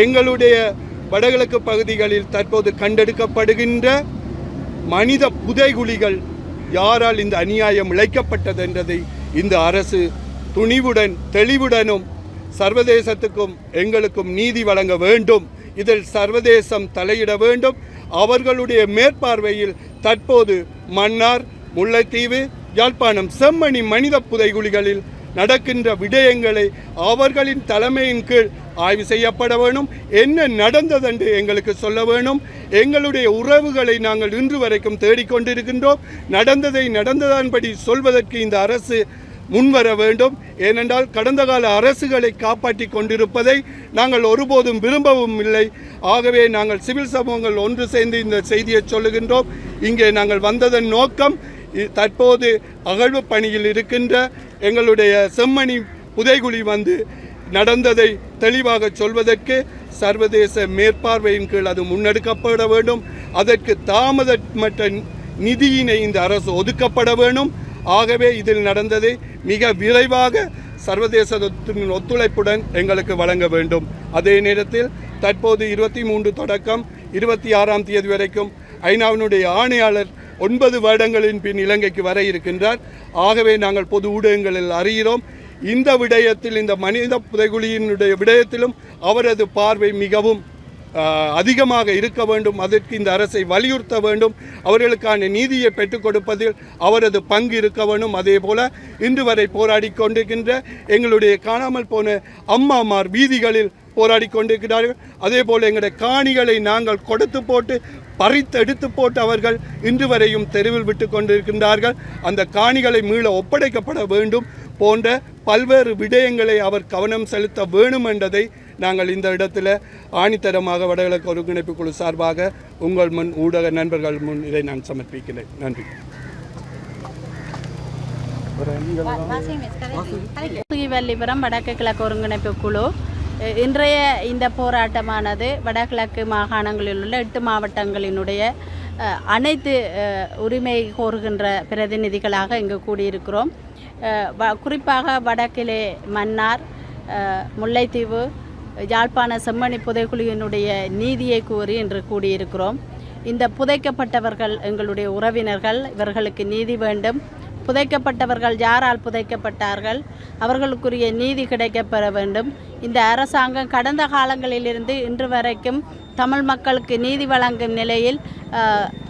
எங்களுடைய வடகிழக்கு பகுதிகளில் தற்போது கண்டெடுக்கப்படுகின்ற மனித புதைகுழிகள் யாரால் இந்த அநியாயம் இழைக்கப்பட்டது என்றதை இந்த அரசு துணிவுடன் தெளிவுடனும் சர்வதேசத்துக்கும் எங்களுக்கும் நீதி வழங்க வேண்டும். இதில் சர்வதேசம் தலையிட வேண்டும். அவர்களுடைய மேற்பார்வையில் தற்போது மன்னார் முல்லைத்தீவு யாழ்ப்பாணம் செம்மணி மனித புதைகுழிகளில் நடக்கின்ற விடயங்களை அவர்களின் தலைமையின் கீழ் ஆய்வு செய்யப்பட வேணும். என்ன நடந்ததென்று எங்களுக்கு சொல்ல வேணும். எங்களுடைய உறவுகளை நாங்கள் இன்று வரைக்கும் தேடிக்கொண்டிருக்கின்றோம். நடந்ததை நடந்ததன்படி சொல்வதற்கு இந்த அரசு முன்வர வேண்டும். ஏனென்றால் கடந்த கால அரசுகளை காப்பாற்றி கொண்டிருப்பதை நாங்கள் ஒருபோதும் விரும்பவும் இல்லை. ஆகவே நாங்கள் சிவில் சமூகங்கள் ஒன்று சேர்ந்து இந்த செய்தியை சொல்லுகின்றோம். இங்கே நாங்கள் வந்ததன் நோக்கம் தற்போது அகழ்வு பணியில் இருக்கின்ற எங்களுடைய செம்மணி புதைகுழி வந்து நடந்ததை தெளிவாக சொல்வதற்கு சர்வதேச மேற்பார்வையின் கீழ் அது முன்னெடுக்கப்பட வேண்டும். அதற்கு தாமதமற்ற நிதியினை இந்த அரசு ஒதுக்கப்பட வேண்டும். ஆகவே இதில் நடந்ததை மிக விரைவாக சர்வதேசத்தின் ஒத்துழைப்புடன் எங்களுக்கு வழங்க வேண்டும். அதே நேரத்தில் தற்போது இருபத்தி மூன்று தொடக்கம் இருபத்தி ஆறாம் தேதி வரைக்கும் ஐநாவினுடைய ஆணையாளர் ஒன்பது வருடங்களின் பின் இலங்கைக்கு வர இருக்கின்றார். ஆகவே நாங்கள் பொது ஊடகங்களில் அறிகிறோம். இந்த விடயத்தில் இந்த மனித புதைகுழியினுடைய விடயத்திலும் அவரது பார்வை மிகவும் அதிகமாக இருக்க வேண்டும். அதற்கு இந்த அரசை வலியுறுத்த வேண்டும். அவர்களுக்கான நீதியை பெற்றுக் கொடுப்பதில் அவரது பங்கு இருக்க வேண்டும். அதே போல இன்று வரை போராடி கொண்டிருக்கின்ற எங்களுடைய காணாமல் போன அம்மாமார் வீதிகளில் போராடி கொண்டிருக்கிறார்கள் அதே போல் எங்களுடைய காணிகளை நாங்கள் கொடுத்து போட்டு பறித்து எடுத்து போட்டு அவர்கள் இன்று வரையும் தெருவில் விட்டு கொண்டிருக்கின்றார்கள் அந்த காணிகளை மீள ஒப்படைக்கப்பட வேண்டும் போன்ற பல்வேறு விடயங்களை அவர் கவனம் செலுத்த வேணும் என்பதை நாங்கள் இந்த இடத்துல ஆணித்தரமாக வடகிழக்கு ஒருங்கிணைப்பு குழு சார்பாக உங்கள் முன் ஊடக நண்பர்கள் முன் இதை நான் சமர்ப்பிக்கிறேன் நன்றி சுகிவல்லிபுரம் வடக்கு கிழக்கு ஒருங்கிணைப்பு குழு இன்றைய இந்த போராட்டமானது வடகிழக்கு மாகாணங்களில் உள்ள எட்டு மாவட்டங்களினுடைய அனைத்து உரிமை கோருகின்ற பிரதிநிதிகளாக இங்கு கூடியிருக்கிறோம். வ- குறிப்பாக வடக்கிலே மன்னார் முல்லைத்தீவு யாழ்ப்பாண செம்மணி புதைக்குழுவினுடைய நீதியை கூறி இன்று கூடியிருக்கிறோம். இந்த புதைக்கப்பட்டவர்கள் எங்களுடைய உறவினர்கள் இவர்களுக்கு நீதி வேண்டும். புதைக்கப்பட்டவர்கள் யாரால் புதைக்கப்பட்டார்கள்? அவர்களுக்குரிய நீதி கிடைக்கப்பெற வேண்டும். இந்த அரசாங்கம் கடந்த காலங்களிலிருந்து இன்று வரைக்கும் தமிழ் மக்களுக்கு நீதி வழங்கும் நிலையில்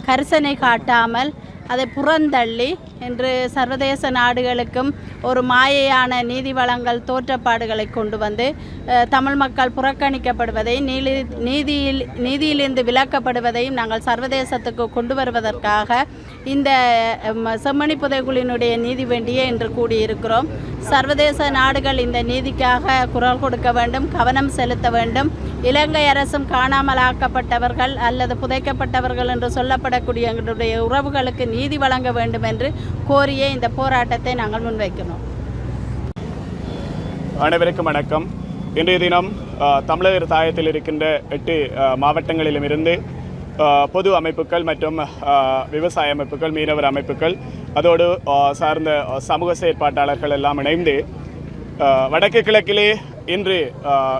கரிசனை காட்டாமல் அதை புறந்தள்ளி இன்று சர்வதேச நாடுகளுக்கும் ஒரு மாயையான நீதி வளங்கள் தோற்றப்பாடுகளை கொண்டு வந்து தமிழ் மக்கள் புறக்கணிக்கப்படுவதை நீதி நீதியில் நீதியிலிருந்து விலக்கப்படுவதையும் நாங்கள் சர்வதேசத்துக்கு கொண்டு வருவதற்காக இந்த செம்மணி புதைகுலினுடைய நீதி வேண்டியே இன்று கூடியிருக்கிறோம். சர்வதேச நாடுகள் இந்த நீதிக்காக குரல் கொடுக்க வேண்டும் கவனம் செலுத்த வேண்டும். இலங்கை அரசும் காணாமலாக்கப்பட்டவர்கள் அல்லது புதைக்கப்பட்டவர்கள் என்று சொல்லப்படக்கூடிய எங்களுடைய உறவுகளுக்கு நீதி வழங்க வேண்டும் என்று கோரியே இந்த போராட்டத்தை நாங்கள் முன்வைக்கணும் அனைவருக்கும் வணக்கம். இன்றைய தினம் தமிழகர் தமிழர் தாயத்தில் இருக்கின்ற எட்டு மாவட்டங்களிலும் இருந்து பொது அமைப்புகள் மற்றும் விவசாய அமைப்புகள் மீனவர் அமைப்புகள் அதோடு சார்ந்த சமூக செயற்பாட்டாளர்கள் எல்லாம் இணைந்து வடக்கு கிழக்கிலே இன்று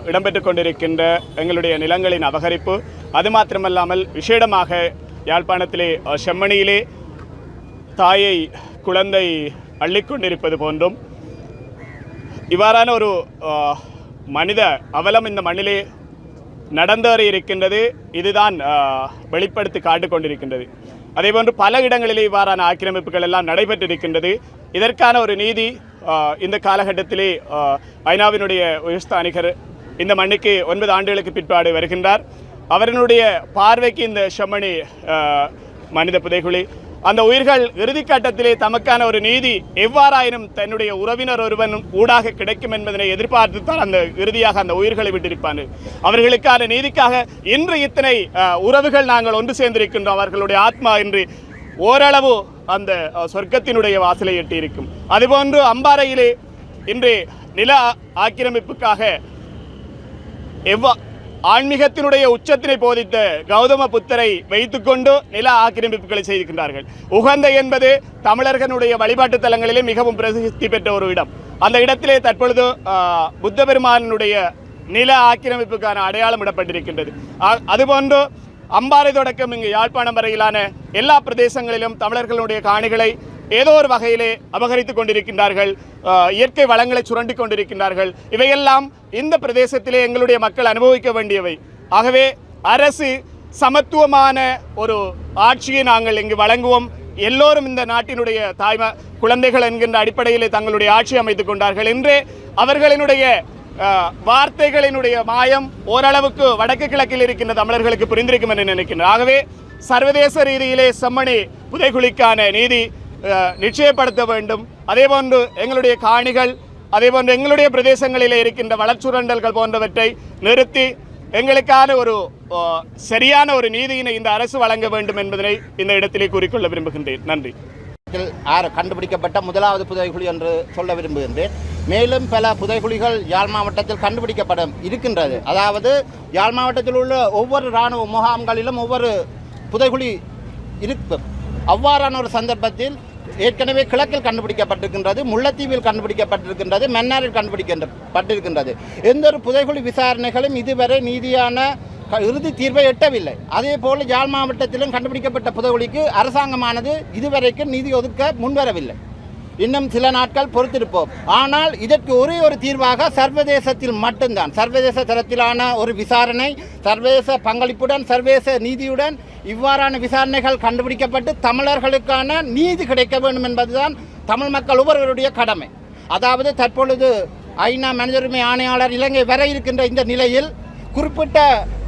இடம்பெற்று கொண்டிருக்கின்ற எங்களுடைய நிலங்களின் அபகரிப்பு அது மாத்திரமல்லாமல் விசேடமாக யாழ்ப்பாணத்திலே செம்மணியிலே தாயை குழந்தை அள்ளிக்கொண்டிருப்பது போன்றும் இவ்வாறான ஒரு மனித அவலம் இந்த மண்ணிலே நடந்தேறி இருக்கின்றது இதுதான் வெளிப்படுத்தி காட்டிக் கொண்டிருக்கின்றது அதேபோன்று பல இடங்களிலே இவ்வாறான ஆக்கிரமிப்புகள் எல்லாம் நடைபெற்றிருக்கின்றது. இதற்கான ஒரு நீதி இந்த காலகட்டத்திலே ஐநாவினுடைய உயர்ஸ்தானிகர் இந்த மண்ணுக்கு ஒன்பது ஆண்டுகளுக்கு பிற்பாடு வருகின்றார். அவரினுடைய பார்வைக்கு இந்த செம்மணி மனித புதைகுழி அந்த உயிர்கள் இறுதிக்கட்டத்திலே தமக்கான ஒரு நீதி எவ்வாறாயினும் தன்னுடைய உறவினர் ஒருவன் ஊடாக கிடைக்கும் என்பதனை எதிர்பார்த்து தான் அந்த இறுதியாக அந்த உயிர்களை விட்டிருப்பார்கள். அவர்களுக்கான நீதிக்காக இன்று இத்தனை உறவுகள் நாங்கள் ஒன்று சேர்ந்திருக்கின்றோம். அவர்களுடைய ஆத்மா இன்று ஓரளவு அந்த சொர்க்கத்தினுடைய வாசலை எட்டியிருக்கும். அதுபோன்று அம்பாறையிலே இன்று நில ஆக்கிரமிப்புக்காக எவ்வா ஆன்மீகத்தினுடைய உச்சத்தினை போதித்த கௌதம புத்தரை வைத்துக்கொண்டு நில ஆக்கிரமிப்புகளை செய்திருக்கின்றார்கள். உகந்த என்பது தமிழர்களுடைய வழிபாட்டு தலங்களிலே மிகவும் பிரசித்தி பெற்ற ஒரு இடம். அந்த இடத்திலே தற்பொழுது புத்த பெருமானுடைய நில ஆக்கிரமிப்புக்கான அடையாளம் இடப்பட்டிருக்கின்றது. அதுபோன்று அம்பாறை தொடக்கம் இங்கு யாழ்ப்பாணம் வரையிலான எல்லா பிரதேசங்களிலும் தமிழர்களுடைய காணிகளை ஏதோ ஒரு வகையிலே அபகரித்துக் கொண்டிருக்கின்றார்கள் இயற்கை வளங்களை சுரண்டி கொண்டிருக்கின்றார்கள். இவையெல்லாம் இந்த பிரதேசத்திலே எங்களுடைய மக்கள் அனுபவிக்க வேண்டியவை. ஆகவே அரசு சமத்துவமான ஒரு ஆட்சியை நாங்கள் இங்கு வழங்குவோம். எல்லோரும் இந்த நாட்டினுடைய தாய்ம குழந்தைகள் என்கின்ற அடிப்படையிலே தங்களுடைய ஆட்சி அமைத்துக் கொண்டார்கள். என்றே அவர்களினுடைய வார்த்தைகளினுடைய மாயம் ஓரளவுக்கு வடக்கு கிழக்கில் இருக்கின்ற தமிழர்களுக்கு புரிந்திருக்கும் என்று நினைக்கின்றேன். ஆகவே சர்வதேச ரீதியிலே செம்மணி புதைகுழிக்கான நீதி நிச்சயப்படுத்த வேண்டும். அதேபோன்று எங்களுடைய காணிகள் அதேபோன்று எங்களுடைய பிரதேசங்களில் இருக்கின்ற வளர்ச்சுரண்டல்கள் போன்றவற்றை நிறுத்தி எங்களுக்கான ஒரு சரியான ஒரு நீதியினை இந்த அரசு வழங்க வேண்டும் என்பதனை இந்த இடத்திலே கூறிக்கொள்ள விரும்புகின்றேன். நன்றி. ஆறு கண்டுபிடிக்கப்பட்ட முதலாவது புதைகுழி என்று சொல்ல விரும்புகின்றேன். மேலும் பல புதைகுழிகள் யாழ் மாவட்டத்தில் கண்டுபிடிக்கப்பட இருக்கின்றது. அதாவது யாழ் மாவட்டத்தில் உள்ள ஒவ்வொரு இராணுவ முகாம்களிலும் ஒவ்வொரு புதைகுழி இருக்கும். அவ்வாறான ஒரு சந்தர்ப்பத்தில் ஏற்கனவே கிழக்கில் கண்டுபிடிக்கப்பட்டிருக்கின்றது முல்லைத்தீவில் கண்டுபிடிக்கப்பட்டிருக்கின்றது மன்னாரில் கண்டுபிடிக்கப்பட்டிருக்கின்றது எந்த ஒரு புதைகுழி விசாரணைகளும் இதுவரை நீதியான க- இறுதி தீர்வை எட்டவில்லை. அதே போல யாழ் மாவட்டத்திலும் கண்டுபிடிக்கப்பட்ட புதைகுழிக்கு அரசாங்கமானது இதுவரைக்கும் நிதி ஒதுக்க முன்வரவில்லை. இன்னும் சில நாட்கள் பொறுத்திருப்போம். ஆனால் இதற்கு ஒரே ஒரு தீர்வாக சர்வதேசத்தில் மட்டும்தான். சர்வதேச தரத்திலான ஒரு விசாரணை சர்வதேச பங்களிப்புடன் சர்வதேச நீதியுடன் இவ்வாறான விசாரணைகள் கண்டுபிடிக்கப்பட்டு தமிழர்களுக்கான நீதி கிடைக்க வேண்டும் என்பதுதான் தமிழ் மக்கள் ஒவ்வொருவருடைய கடமை. அதாவது தற்பொழுது ஐநா மனிதரிமை ஆணையாளர் இலங்கை வர இருக்கின்ற இந்த நிலையில் குறிப்பிட்ட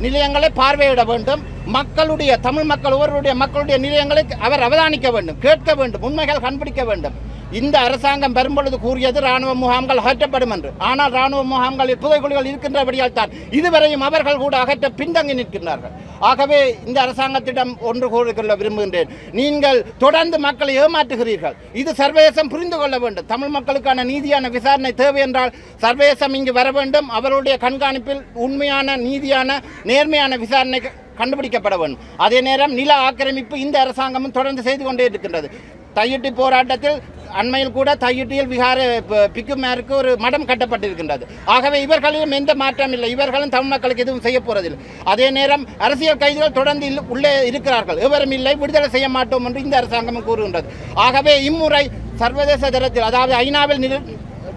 நிலையங்களை பார்வையிட வேண்டும். மக்களுடைய தமிழ் மக்கள் ஒவ்வொருடைய மக்களுடைய நிலையங்களை அவர் அவதானிக்க வேண்டும் கேட்க வேண்டும் உண்மைகள் கண்டுபிடிக்க வேண்டும். இந்த அரசாங்கம் பெரும்பொழுது கூறியது ராணுவ முகாம்கள் அகற்றப்படும் என்று. ஆனால் ராணுவ முகாம்களில் புதைக்குழிகள் இருக்கின்றபடியால் தான் இதுவரையும் அவர்கள் கூட அகற்ற பின்தங்கி நிற்கின்றார்கள். ஆகவே இந்த அரசாங்கத்திடம் ஒன்று கூறிக்கொள்ள விரும்புகின்றேன். நீங்கள் தொடர்ந்து மக்களை ஏமாற்றுகிறீர்கள். இது சர்வதேசம் புரிந்து கொள்ள வேண்டும். தமிழ் மக்களுக்கான நீதியான விசாரணை தேவை என்றால் சர்வதேசம் இங்கு வர வேண்டும். அவருடைய கண்காணிப்பில் உண்மையான நீதியான நேர்மையான விசாரணை கண்டுபிடிக்கப்பட வேண்டும். அதே நேரம் நில ஆக்கிரமிப்பு இந்த அரசாங்கமும் தொடர்ந்து செய்து கொண்டே இருக்கின்றது. தையிட்டி போராட்டத்தில் அண்மையில் கூட தையிட்டியில் விகார ப- பிக்குமாருக்கு ஒரு மடம் கட்டப்பட்டிருக்கின்றது. ஆகவே இவர்களிலும் எந்த மாற்றம் இல்லை. இவர்களும் தமிழ் மக்களுக்கு எதுவும் செய்ய போறதில்லை. அதே நேரம் அரசியல் கைதிகள் தொடர்ந்து உள்ளே இருக்கிறார்கள். எவரும் இல்லை. விடுதலை செய்ய மாட்டோம் என்று இந்த அரசாங்கமும் கூறுகின்றது. ஆகவே இம்முறை சர்வதேச தரத்தில் அதாவது ஐநாவில்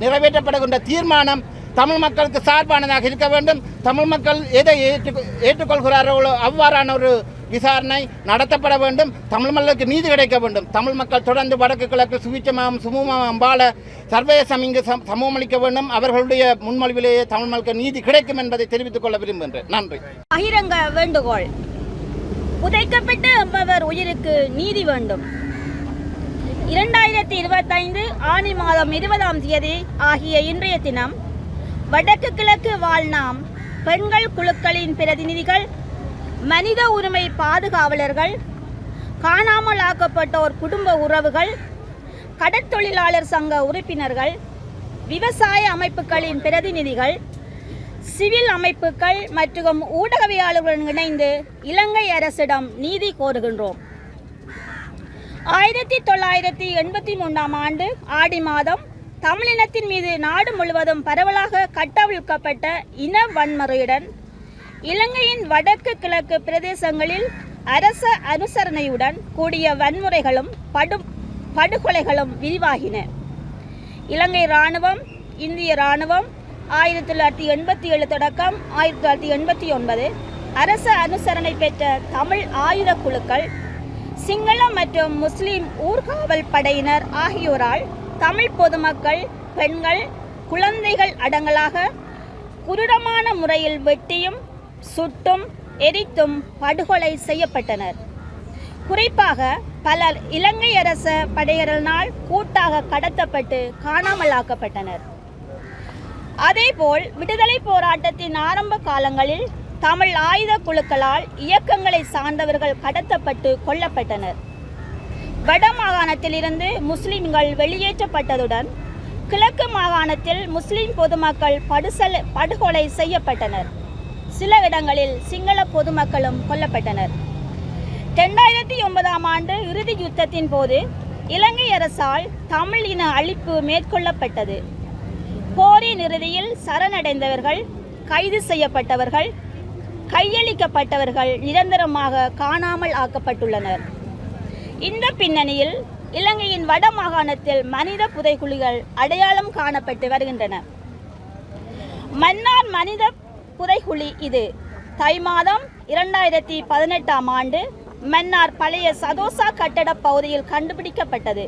நிறைவேற்றப்படுகின்ற தீர்மானம் தமிழ் மக்களுக்கு சார்பானதாக இருக்க வேண்டும். தமிழ் மக்கள் எதை ஏற்று ஏற்றுக்கொள்கிறார்களோ அவ்வாறான ஒரு விசாரணை நடத்தப்பட வேண்டும். தமிழ் மக்களுக்கு நீதி கிடைக்க வேண்டும். தமிழ் மக்கள் தொடர்ந்து வடக்கு கிழக்கு சுவிச்சமாம் சுமூகமாம் வாழ சர்வதேசம் இங்கு சமூகமளிக்க வேண்டும். அவர்களுடைய முன்மொழிவிலேயே தமிழ் மக்களுக்கு நீதி கிடைக்கும் என்பதை தெரிவித்துக் கொள்ள விரும்புகின்றேன். நன்றி. பகிரங்க வேண்டுகோள். புதைக்கப்பட்ட எம்பவர் உயிருக்கு நீதி வேண்டும். இரண்டாயிரத்தி இருபத்தைந்து ஆனி மாதம் இருபதாம் தேதி ஆகிய இன்றைய தினம் வடக்கு கிழக்கு வாழ்நாம் பெண்கள் குழுக்களின் பிரதிநிதிகள் மனித உரிமை பாதுகாவலர்கள் காணாமல் ஆக்கப்பட்டோர் குடும்ப உறவுகள் கடற்தொழிலாளர் சங்க உறுப்பினர்கள் விவசாய அமைப்புகளின் பிரதிநிதிகள் சிவில் அமைப்புகள் மற்றும் ஊடகவியாளர்களுடன் இணைந்து இலங்கை அரசிடம் நீதி கோருகின்றோம். ஆயிரத்தி தொள்ளாயிரத்தி எண்பத்தி மூன்றாம் ஆண்டு ஆடி மாதம் தமிழினத்தின் மீது நாடு முழுவதும் பரவலாக கட்டவிழ்க்கப்பட்ட இன வன்முறையுடன் இலங்கையின் வடக்கு கிழக்கு பிரதேசங்களில் அரச அனுசரணையுடன் கூடிய வன்முறைகளும் படு படுகொலைகளும் விரிவாகின. இலங்கை இராணுவம் இந்திய இராணுவம் ஆயிரத்தி தொள்ளாயிரத்தி எண்பத்தி ஏழு தொடக்கம் ஆயிரத்தி தொள்ளாயிரத்தி எண்பத்தி ஒன்பது அரச அனுசரணை பெற்ற தமிழ் ஆயுத குழுக்கள் சிங்கள மற்றும் முஸ்லிம் ஊர்காவல் படையினர் ஆகியோரால் தமிழ் பொதுமக்கள் பெண்கள் குழந்தைகள் அடங்கலாக குருடமான முறையில் வெட்டியும் சுட்டும் எரித்தும் படுகொலை செய்யப்பட்டனர். குறிப்பாக பலர் இலங்கை அரச படையினால் கூட்டாக கடத்தப்பட்டு காணாமலாக்கப்பட்டனர். அதேபோல் விடுதலை போராட்டத்தின் ஆரம்ப காலங்களில் தமிழ் ஆயுத குழுக்களால் இயக்கங்களை சார்ந்தவர்கள் கடத்தப்பட்டு கொல்லப்பட்டனர். வட மாகாணத்திலிருந்து முஸ்லிம்கள் வெளியேற்றப்பட்டதுடன் கிழக்கு மாகாணத்தில் முஸ்லிம் பொதுமக்கள் படுசல் படுகொலை செய்யப்பட்டனர். சில இடங்களில் சிங்கள பொதுமக்களும் கொல்லப்பட்டனர். ரெண்டாயிரத்தி ஒன்பதாம் ஆண்டு இறுதி யுத்தத்தின் போது இலங்கை அரசால் தமிழ் இன அழிப்பு மேற்கொள்ளப்பட்டது. போரின் இறுதியில் சரணடைந்தவர்கள் கைது செய்யப்பட்டவர்கள் கையளிக்கப்பட்டவர்கள் நிரந்தரமாக காணாமல் ஆக்கப்பட்டுள்ளனர். இந்த பின்னணியில் இலங்கையின் வட மாகாணத்தில் மனித புதைகுழிகள் அடையாளம் காணப்பட்டு வருகின்றன. மன்னார் மனித புதைகுழி இது. தை மாதம் இரண்டாயிரத்தி பதினெட்டாம் ஆண்டு மன்னார் பழைய சதோசா கட்டட பகுதியில் கண்டுபிடிக்கப்பட்டது.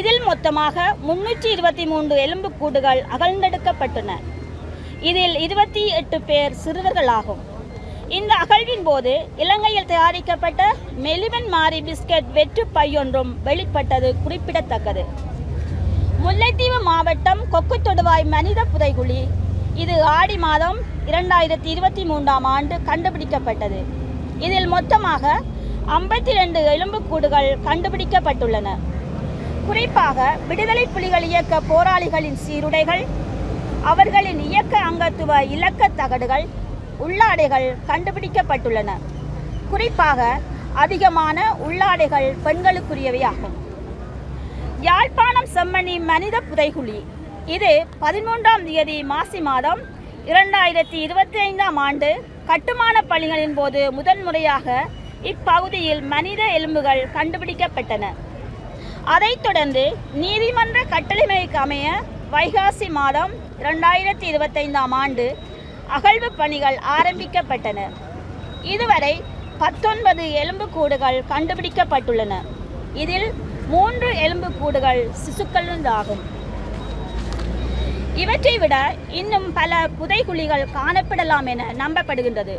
இதில் மொத்தமாக முன்னூற்றி இருபத்தி மூன்று எலும்புக்கூடுகள் அகழ்ந்தெடுக்கப்பட்டன. இதில் இருபத்தி எட்டு பேர் சிறுவர்களாகும் இந்த அகழ்வின் போது இலங்கையில் தயாரிக்கப்பட்ட மெலிவன் மாரி பிஸ்கட் வெற்று பையொன்றும் வெளிப்பட்டது குறிப்பிடத்தக்கது. முல்லைத்தீவு மாவட்டம் கொக்கு தொடுவாய் மனித புதைகுழி இது ஆடி மாதம் இரண்டாயிரத்தி இருபத்தி மூன்றாம் ஆண்டு கண்டுபிடிக்கப்பட்டது. இதில் மொத்தமாக ஐம்பத்தி ரெண்டு எலும்புக்கூடுகள் கண்டுபிடிக்கப்பட்டுள்ளன. குறிப்பாக விடுதலை புலிகள் இயக்க போராளிகளின் சீருடைகள் அவர்களின் இயக்க அங்கத்துவ இலக்க தகடுகள் உள்ளாடைகள் கண்டுபிடிக்கப்பட்டுள்ளன. குறிப்பாக அதிகமான உள்ளாடைகள் பெண்களுக்குரியவையாகும். யாழ்ப்பாணம் செம்மணி மனித புதைகுழி இது பதிமூன்றாம் தேதி மாசி மாதம் இரண்டாயிரத்தி இருபத்தி ஐந்தாம் ஆண்டு கட்டுமான பணிகளின் போது முதன்முறையாக இப்பகுதியில் மனித எலும்புகள் கண்டுபிடிக்கப்பட்டன. அதைத் தொடர்ந்து நீதிமன்ற கட்டளைமைக்கு அமைய வைகாசி மாதம் இரண்டாயிரத்தி இருபத்தைந்தாம் ஆண்டு அகழ்வு பணிகள் ஆரம்பிக்கப்பட்டன. இதுவரை பத்தொன்பது எலும்புக்கூடுகள் கண்டுபிடிக்கப்பட்டுள்ளன. இதில் மூன்று எலும்புக்கூடுகள் சிசுக்களுந்தாகும் இவற்றை விட இன்னும் பல புதைகுழிகள் காணப்படலாம் என நம்பப்படுகின்றது.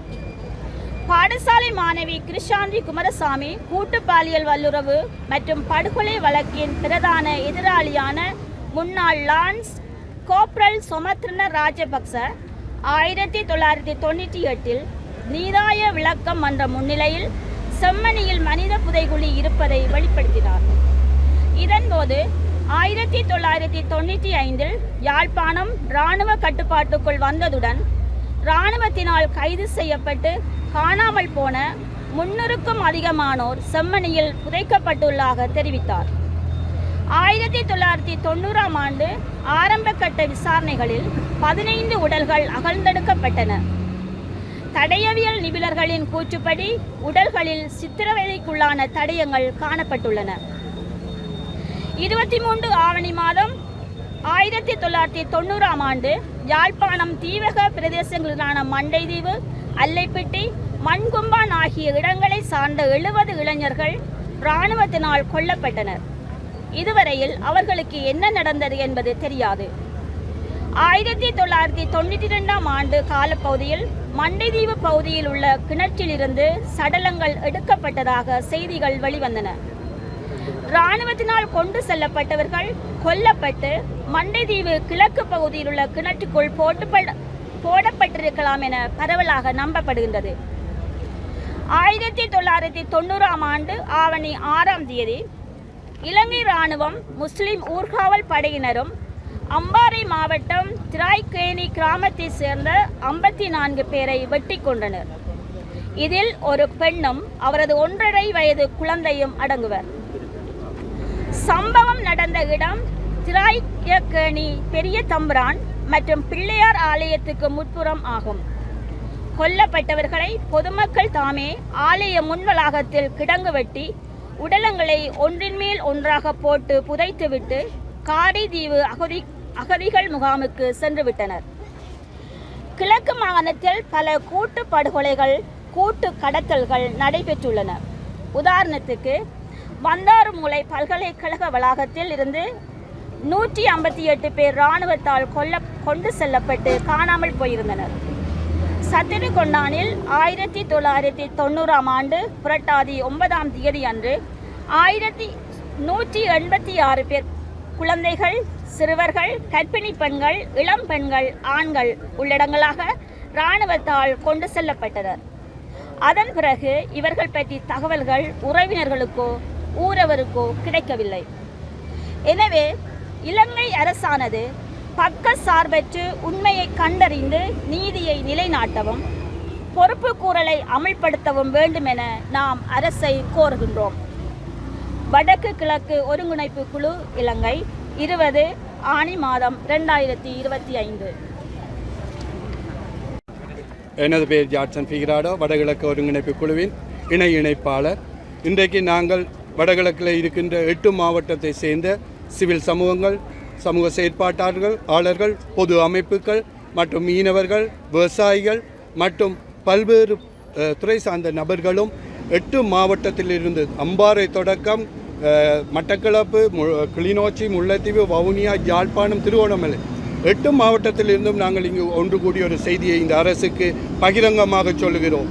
பாடசாலை மாணவி கிருஷாந்தி குமாரசாமி கூட்டு பாலியல் வல்லுறவு மற்றும் படுகொலை வழக்கின் பிரதான எதிராளியான முன்னாள் லான்ஸ் கோப்ரல் சொமத்ரன ராஜபக்ச ஆயிரத்தி தொள்ளாயிரத்தி தொண்ணூற்றி எட்டில் நீதாய விளக்கம் மன்ற முன்னிலையில் செம்மணியில் மனித புதைகுழி இருப்பதை வெளிப்படுத்தினார். இதன்போது ஆயிரத்தி தொள்ளாயிரத்தி தொண்ணூற்றி ஐந்தில் யாழ்ப்பாணம் இராணுவ கட்டுப்பாட்டுக்குள் வந்ததுடன் இராணுவத்தினால் கைது செய்யப்பட்டு காணாமல் போன முன்னூறுக்கும் அதிகமானோர் செம்மணியில் புதைக்கப்பட்டுள்ளதாக தெரிவித்தார். ஆயிரத்தி தொள்ளாயிரத்தி தொண்ணூறாம் ஆண்டு ஆரம்பகட்ட விசாரணைகளில் பதினைந்து உடல்கள் அகழ்ந்தெடுக்கப்பட்டன. தடயவியல் நிபுணர்களின் கூற்றுப்படி உடல்களில் சித்திரவதைக்குள்ளான தடயங்கள் காணப்பட்டுள்ளன. இருபத்தி மூன்று ஆவணி மாதம் ஆயிரத்தி தொள்ளாயிரத்தி தொண்ணூறாம் ஆண்டு யாழ்ப்பாணம் தீவக பிரதேசங்களிலான மண்டைதீவு அல்லைப்பிட்டி மண்கும்பான் ஆகிய இடங்களை சார்ந்த எழுபது இளைஞர்கள் இராணுவத்தினால் கொல்லப்பட்டனர். இதுவரையில் அவர்களுக்கு என்ன நடந்தது என்பது தெரியாது. ஆயிரத்தி தொள்ளாயிரத்தி தொண்ணூற்றி ரெண்டாம் ஆண்டு காலப்பகுதியில் மண்டைதீவு பகுதியில் உள்ள கிணற்றிலிருந்து சடலங்கள் எடுக்கப்பட்டதாக செய்திகள் வெளிவந்தன. இராணுவத்தினால் கொண்டு செல்லப்பட்டவர்கள் கொல்லப்பட்டு மண்டைதீவு கிழக்கு பகுதியில் உள்ள கிணற்றுக்குள் போட்டுப்பட போடப்பட்டிருக்கலாம் என பரவலாக நம்பப்படுகின்றது. ஆயிரத்தி தொள்ளாயிரத்தி தொண்ணூறாம் ஆண்டு ஆவணி ஆறாம் தேதி இலங்கை இராணுவம் முஸ்லிம் ஊர்காவல் படையினரும் அம்பாறை மாவட்டம் திராய்கேணி கிராமத்தைச் சேர்ந்த ஐம்பத்தி நான்கு பேரை வெட்டி கொண்டனர் இதில் ஒரு பெண்ணும் அவரது ஒன்றரை வயது குழந்தையும் அடங்குவர். சம்பவம் நடந்த இடம் திராய்கேணி பெரிய தம்பிரான் மற்றும் பிள்ளையார் ஆலயத்துக்கு முற்புறம் ஆகும். கொல்லப்பட்டவர்களை பொதுமக்கள் தாமே ஆலய முன்வளாகத்தில் கிடங்கு வெட்டி உடலங்களை ஒன்றின் மேல் ஒன்றாக போட்டு புதைத்துவிட்டு காரிதீவு அகதி அகதிகள் முகாமுக்கு சென்றுவிட்டனர். கிழக்கு மாகாணத்தில் பல கூட்டு படுகொலைகள் கூட்டு கடத்தல்கள் நடைபெற்றுள்ளன. உதாரணத்துக்கு வந்தாறுமூலை பல்கலைக்கழக வளாகத்தில் இருந்து நூற்றி ஐம்பத்தி எட்டு பேர் இராணுவத்தால் கொல்ல கொண்டு செல்லப்பட்டு காணாமல் போயிருந்தனர். சத்திரிகொண்டானில் ஆயிரத்தி தொள்ளாயிரத்தி தொண்ணூறாம் ஆண்டு புரட்டாதி ஒன்பதாம் தேதி அன்று ஆயிரத்தி நூற்றி எண்பத்தி ஆறு பேர் குழந்தைகள் சிறுவர்கள் கர்ப்பிணி பெண்கள் இளம் பெண்கள் ஆண்கள் உள்ளடங்களாக இராணுவத்தால் கொண்டு செல்லப்பட்டனர். அதன் பிறகு இவர்கள் பற்றி தகவல்கள் உறவினர்களுக்கோ ஊரவருக்கோ கிடைக்கவில்லை. எனவே இலங்கை அரசானது பக்க சார்பற்று உண்மையை கண்டறிந்து நீதியை நிலைநாட்டவும் பொறுப்பு கூறலை அமல்படுத்தவும் வேண்டும் என நாம் அரசை கோருகின்றோம். வடக்கு கிழக்கு ஒருங்கிணைப்பு குழு இலங்கை இருபது ஆணி மாதம் ரெண்டாயிரத்தி இருபத்தி ஐந்து. எனது பேர் ஜாட்சன் பிகிராடோ வடகிழக்கு ஒருங்கிணைப்பு குழுவின் இணை இணைப்பாளர். இன்றைக்கு நாங்கள் வடகிழக்கில் இருக்கின்ற எட்டு மாவட்டத்தை சேர்ந்த சிவில் சமூகங்கள் சமூக செயற்பாட்டாளர்கள் ஆளர்கள் பொது அமைப்புகள் மற்றும் மீனவர்கள் விவசாயிகள் மற்றும் பல்வேறு துறை சார்ந்த நபர்களும் எட்டு மாவட்டத்திலிருந்து அம்பாறை தொடக்கம் மட்டக்களப்பு மு- கிளிநொச்சி முல்லைத்தீவு வவுனியா யாழ்ப்பாணம் திருவோணமலை எட்டு மாவட்டத்திலிருந்தும் நாங்கள் இங்கு ஒன்று கூடிய ஒரு செய்தியை இந்த அரசுக்கு பகிரங்கமாக சொல்லுகிறோம்.